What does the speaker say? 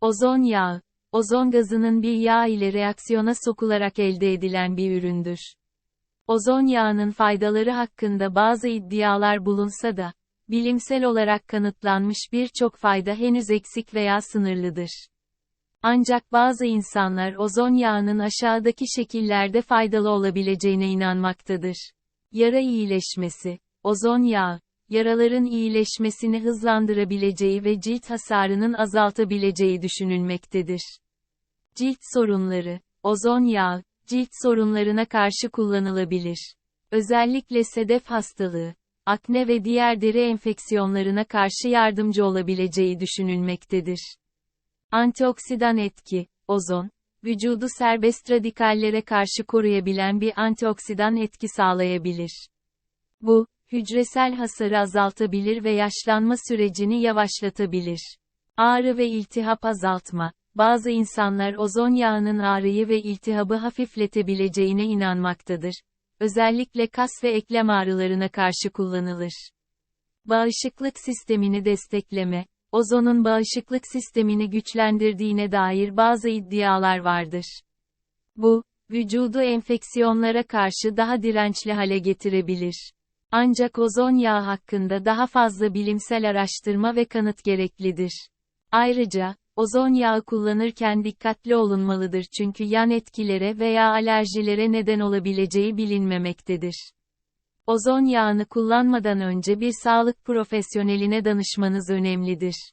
Ozon yağı, ozon gazının bir yağ ile reaksiyona sokularak elde edilen bir üründür. Ozon yağının faydaları hakkında bazı iddialar bulunsa da, bilimsel olarak kanıtlanmış birçok fayda henüz eksik veya sınırlıdır. Ancak bazı insanlar ozon yağının aşağıdaki şekillerde faydalı olabileceğine inanmaktadır. Yara iyileşmesi, ozon yağı, yaraların iyileşmesini hızlandırabileceği ve cilt hasarının azaltabileceği düşünülmektedir. Cilt sorunları, ozon yağı, cilt sorunlarına karşı kullanılabilir. Özellikle sedef hastalığı, akne ve diğer deri enfeksiyonlarına karşı yardımcı olabileceği düşünülmektedir. Antioksidan etki, ozon, vücudu serbest radikallere karşı koruyabilen bir antioksidan etki sağlayabilir. Bu, hücresel hasarı azaltabilir ve yaşlanma sürecini yavaşlatabilir. Ağrı ve iltihap azaltma. Bazı insanlar ozon yağının ağrıyı ve iltihabı hafifletebileceğine inanmaktadır. Özellikle kas ve eklem ağrılarına karşı kullanılır. Bağışıklık sistemini destekleme. Ozonun bağışıklık sistemini güçlendirdiğine dair bazı iddialar vardır. Bu, vücudu enfeksiyonlara karşı daha dirençli hale getirebilir. Ancak ozon yağı hakkında daha fazla bilimsel araştırma ve kanıt gereklidir. Ayrıca, ozon yağı kullanırken dikkatli olunmalıdır çünkü yan etkilere veya alerjilere neden olabileceği bilinmemektedir. Ozon yağını kullanmadan önce bir sağlık profesyoneline danışmanız önemlidir.